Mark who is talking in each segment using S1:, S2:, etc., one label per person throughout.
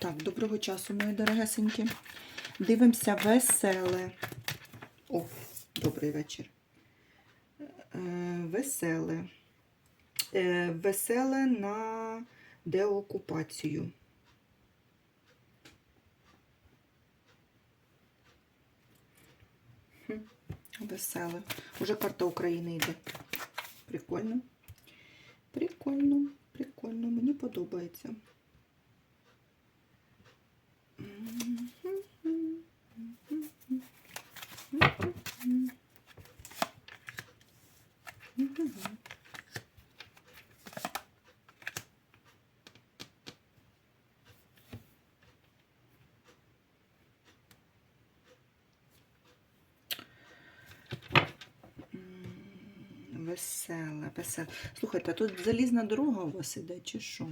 S1: Так, доброго часу, мої дорогесенькі. Дивимося веселе. О, добрий вечір. Е, веселе. Е, веселе на деокупацію. Веселе. Уже карта України йде. Прикольно. Прикольно, прикольно, мені подобається. М, Веселе, веселе. Слухайте, а тут залізна дорога у вас іде, чи що?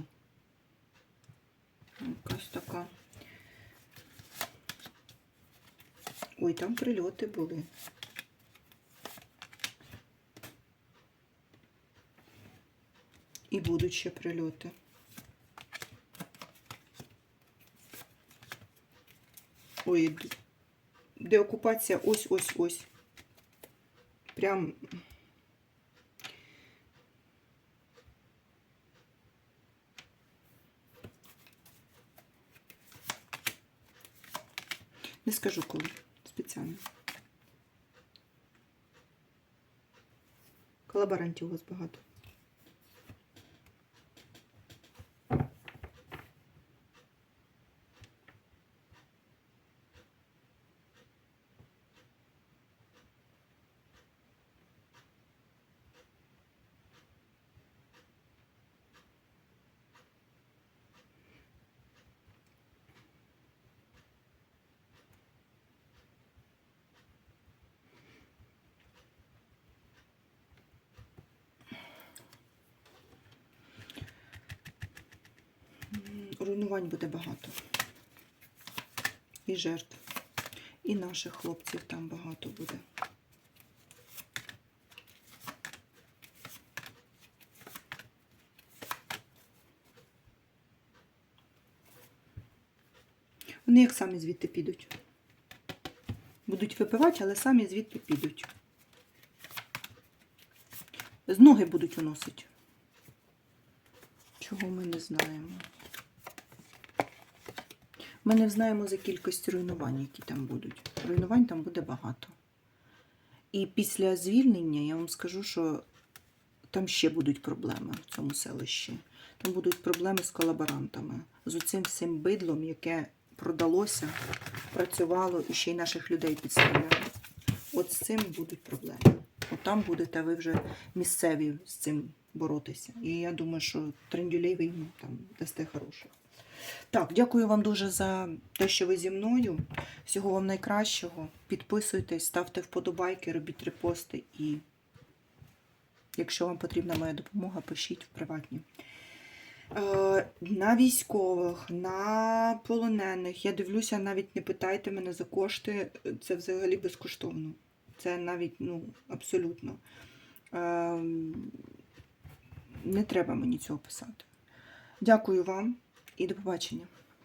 S1: Якась така. Ой, там прильоти були. І будуть ще прильоти. Ой, д- деокупація ось ось ось. Прям. Не скажу коли. Спеціально. Колаборантів у вас багато. Руйнувань буде багато. І жертв. І наших хлопців там багато буде. Вони як самі звідти підуть. Будуть випивати, але самі звідти підуть. З ноги будуть уносити. Чого ми не знаємо. Ми не знаємо за кількістю руйнувань, які там будуть. Руйнувань там буде багато. І після звільнення я вам скажу, що там ще будуть проблеми в цьому селищі. Там будуть проблеми з колаборантами, з оцим всім бидлом, яке продалося, працювало і ще й наших людей підставляло. От з цим будуть проблеми. От там будете ви вже місцеві з цим боротися. І я думаю, що трендюлей ви їм там дасте хороших. Так, дякую вам дуже за те, що ви зі мною. Всього вам найкращого. Підписуйтесь, ставте вподобайки, робіть репости і якщо вам потрібна моя допомога, пишіть в приватні. Е, На військових, на полонених. Я дивлюся, навіть не питайте мене за кошти. Це взагалі безкоштовно. Це навіть ну, абсолютно. Е, Не треба мені цього писати. Дякую вам і до побачення.